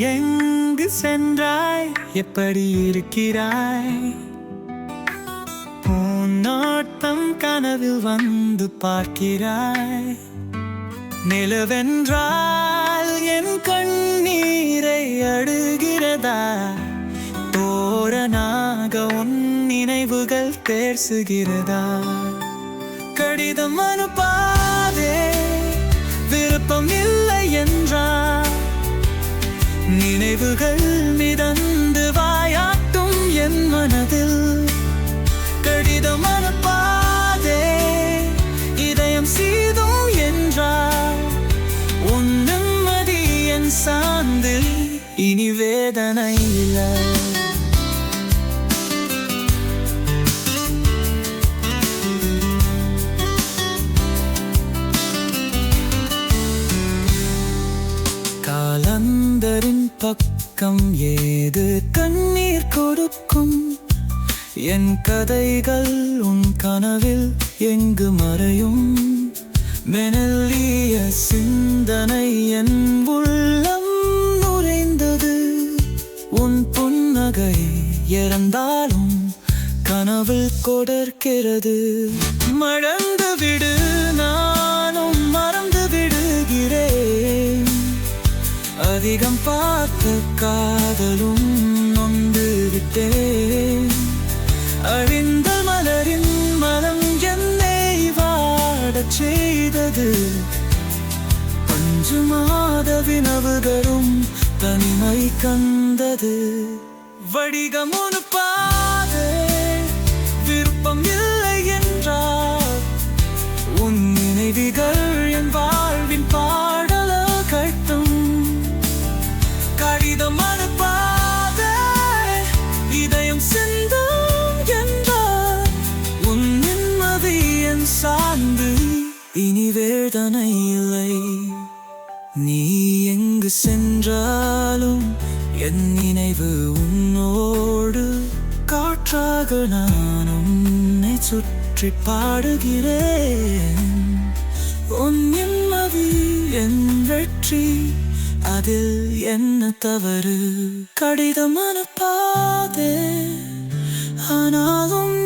எங்கு சென்றாய்? எப்படி இருக்கிறாய்? உன்னோட்டம் கனவில் வந்து பார்க்கிறாய். நிலவென்றால் என் கண்ணீரை அடுகிறதா தோரணாக உன் நினைவுகள் பேசுகிறதா? கடிதம் அனுப்ப நினைவுகள் மிதந்து வாயாட்டும் என் மனதில். கடிதம் அனுப்பாதே இதயம் சீதும் என்றார் உன் நிம்மதி என் சாந்தில் இனி வேதனை இல்லை. காலந்தரின் பக்கம் ஏது கண்ணீர் கொடுக்கும்? என் கதைகள் உன் கனவில் எங்கு மறையும்? மெனல்லிய சிந்தனை என் உள்ளம் நுழைந்தது உன் புன்னகை இறந்தாலும் கனவில் கொடர்க்கிறது மழந்து விடு. அதிகம் பார்த்து காதலும் நொந்து விட்டேன். அழிந்த மலரின் மனம் என்னை வாடச் செய்தது. பஞ்சு மாத வினவுகளும் தனிமை கந்தது வடிகம் பாதை விருப்பம் இல்லை என்றார் உன் நினைவிகள் நான் சார்ந்து இனி வேதனை இல்லை நீ எங்கு சென்றாலும் என் நினைவு உன்னோடு காற்றாக நான் உன்னை சுற்றி பாடுகிறேன் உன் நிம்மதி என் வெற்றி அதில் என்ன தவறு கடிதம் அனுப்பாதே ஆனாலும்